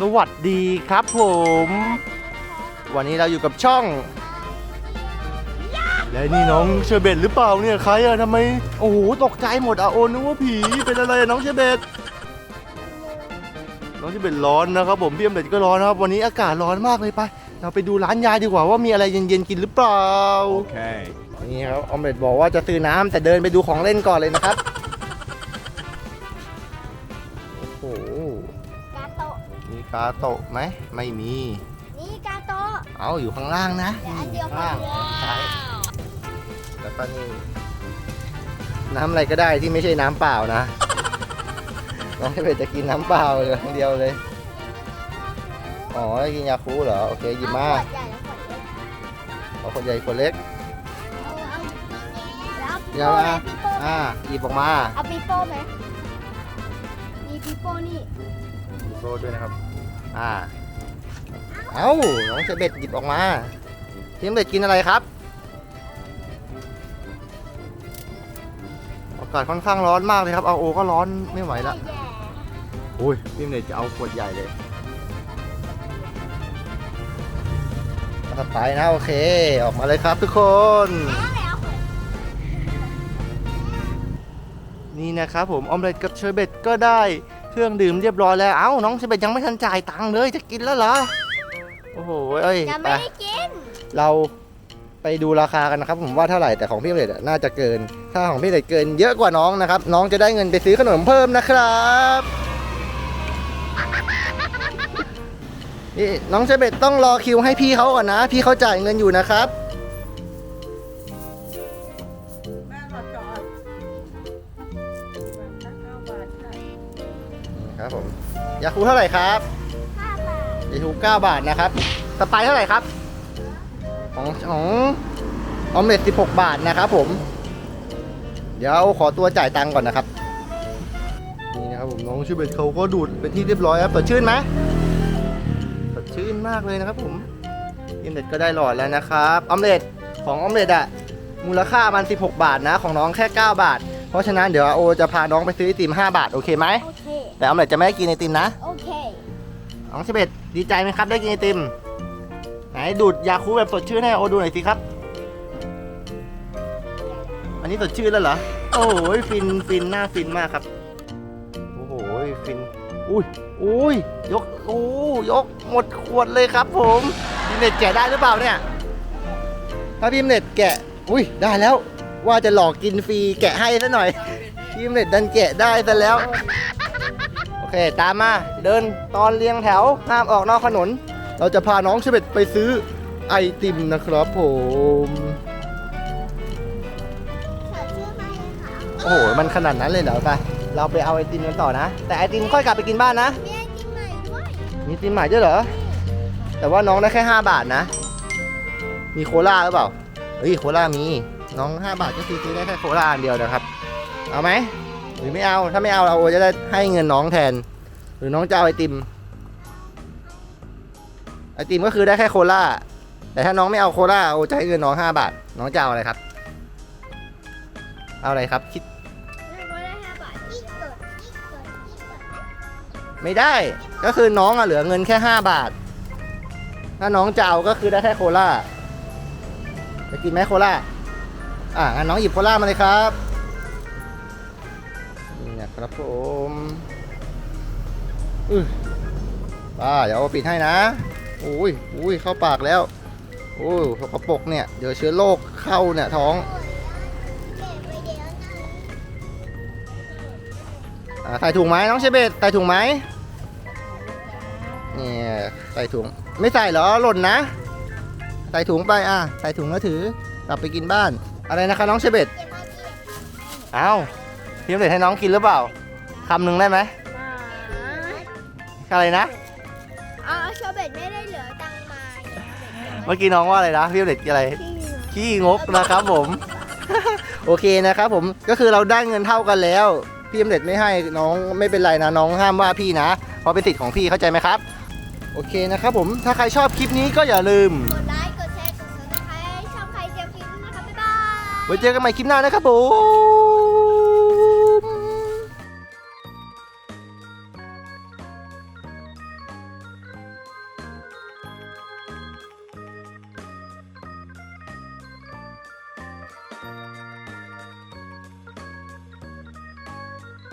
สวัสดีครับผม วันนี้เราอยู่กับช่อง และนี่น้องเชอร์เบตหรือเปล่าเนี่ยใครอะทำไม โอ้โหตกใจหมดอะโอนึกว่าผีเป็นอะไรอะน้องเชอร์เบตน้องเชอร์เบตร้อนนะครับผมพี่อมเด็ดก็ร้อนนะครับวันนี้อากาศร้อนมากเลยไป เราไปดูร้านยาดีกว่าว่ามีอะไรเย็นๆกินหรือเปล่า Okay. นี่ครับออมเล็ตบอกว่าจะซื้อน้ำแต่เดินไปดูของเล่นก่อนเลยนะครับ กาโตะไหมไม่มี นี่กาโตะเอาอยู่ข้างล่างนะเดี๋ยวอันเดียวข้างพอล่างใช่แล้วก็นี่น้ำอะไรก็ได้ที่ไม่ใช่น้ำเปล่านะ น้องเล็ตจะกินน้ำเปล่าเลยอย่างเดียวเลย อ๋อจะกินยาคูลเหรอ โอเคหยิบมาเอาขวดใหญ่แล้วขวดเล็กเอาขวดใหญ่ขวดเล็กเอาเอาแล้วเดี๋ยวเอานะปีโป้ไหมอ่าหยิบออกมาเอาปีโป้ไหมมีปีโป้นี่โรดด้วยนะครับ อ่า เอ้า น้องเชเบตหยิบออกมาพี่เชเบตกินอะไรครับ อากาศค่อนข้างร้อนมากเลยครับ เอาโอก็ร้อนไม่ไหวละแย่โอ้ยพี่เชเบตจะเอาขวดใหญ่เลยต่อไปนะโอเค ออกมาเลยครับทุกคนแล้วแล้วขวดนี่นะครับผมออมเล็ตกับเชอร์เบตก็ได้ เครื่องดื่มเรียบร้อยแล้ว เอ้า น้องเชอร์เบตยังไม่ทันจ่ายตังค์เลย จะกินแล้วเหรอ โอ้โห เอ้ยยังไปไม่ได้กินเราไปดูราคากันนะครับ ผมว่าเท่าไหร่แต่ของพี่ออมเล็ตอะน่าจะเกิน ถ้าของพี่ออมเล็ตเกินเยอะกว่าน้องนะครับ น้องจะได้เงินไปซื้อขนมเพิ่มนะครับ นี่น้องเชอร์เบตต้องรอคิวให้พี่เขาก่อนนะ พี่เขาจ่ายเงินอยู่นะครับ แม่มาจอ นี่ครับผมยาคูเท่าไหร่ครับห้าบาทยาคู9บาทนะครับสไปร์เท่าไหร่ครับ ของของออมเล็ต16บาทนะครับผม เดี๋ยวขอตัวจ่ายตังค์ก่อนนะครับ นี่นะครับผมน้องชื่อเบตเขาก็ดูดเป็นที่เรียบร้อยครับสดชื่นไหมสดชื่นมากเลยนะครับผมออมเล็ตก็ได้หลอดแล้วนะครับออมเล็ตของออมเล็ตอะมูลค่ามัน 16 บาทนะ ของน้องแค่ 9 บาท เพราะฉะนั้นเดี๋ยวโอจะพาน้องไปซื้อไอติม 5 บาท โอเคไหมโอเค แต่ออมเล็ตจะไม่ให้กินไอติมนะโอเคน้องชิเบตดีใจไหมครับได้กินไอติม ไหนดูดยาคูแบบสดชื่นให้โอดูหน่อยสิครับ อันนี้สดชื่นแล้วเหรอ โอ้โหฟินฟินหน้าฟินมากครับ โอ้โหฟิน อุ้ยอุ้ยยกโอ้ยกหมดขวดเลยครับผมพิมเน็ตแกะได้หรือเปล่าเนี่ย ถ้าพิมเน็ตแกะ อุ้ยได้แล้ว ว่าจะหลอกกินฟรีแกะให้ซะหน่อยพิมเน็ตดันแกะได้ซะแล้วโอ เค ตามมาเดินตอนเรียงแถวห้ามออกนอกถนน เราจะพาน้องเชเบตไปซื้อไอติมนะครับผมขอชื่อไหมคะโอ้โหมันขนาดนั้นเลยเหรอไปเราไปเอาไอติมกันต่อนะ แต่ไอติมค่อยกลับไปกินบ้านนะ มีไอติมใหม่ด้วยมีไอติมใหม่ด้วยเหรอ แต่ว่าน้องได้แค่ 5 บาทนะ มีโคลาหรือเปล่าเฮ้ยโคลามี น้อง 5 บาทก็คือซื้อได้แค่โคลาอันเดียวนะครับ เอาไหม หรือไม่เอาถ้าไม่เอาเราจะได้ให้เงินน้องแทน หรือน้องจะเอาไอติม ไอติมก็คือได้แค่โคลาแต่ถ้าน้องไม่เอาโคลาโอจะให้เงินน้อง5บาท น้องจะเอาอะไรครับ เอาอะไรครับคิดแล้วก็ได้ห้าบาทอีกเกิดไม่ได้ก็คือน้องอะเหลือเงินแค่5บาท ถ้าน้องจะเอาก็คือได้แค่โคลาจะกินไหมโคลาอะงั้นน้องหยิบโคลามาเลยครับ นี่นะครับผมอือป้าเดี๋ยวเอาปิดให้นะอุ้ยอุ้ยเข้าปากแล้วโอ้ยสกปรกเนี่ย เดี๋ยวเชื้อโรคเข้าเนี่ยท้องเก็บไปเดี๋ยวนะอะใส่ถุงไหมน้องเชเบตใส่ถุงไหมเนี่ยใส่ถุง ไม่ใส่เหรอหล่นนะ ใส่ถุงไปอะ ใส่ถุงแล้วถือกลับไปกินบ้าน อะไรนะคะน้องเชเบตเก็บมา เก็บเอ้าพี่เบตให้น้องกินหรือเปล่าคำหนึ่งได้ไหมอะไรนะอ๋อเชอร์เบตไม่ได้เหลือตังค์มาเมื่อกี้น้องว่าอะไรนะพี่เบตอะไรที่ขี้งกนะครับผม โอเคนะครับผมก็คือเราได้เงินเท่ากันแล้ว พี่เอ็มเด็ดไม่ให้น้องไม่เป็นไรนะน้องห้ามว่าพี่นะเพราะเป็นสิทธิ์ของพี่เข้าใจไหมครับ โอเคนะครับผมถ้าใครชอบคลิปนี้ก็อย่าลืมกดไลค์กดแชร์กดซับสไครต์ช่องใครเจียวฟิล์มด้วยนะครับบ๊ายบายไว้เจอกันใหม่คลิปหน้านะครับผม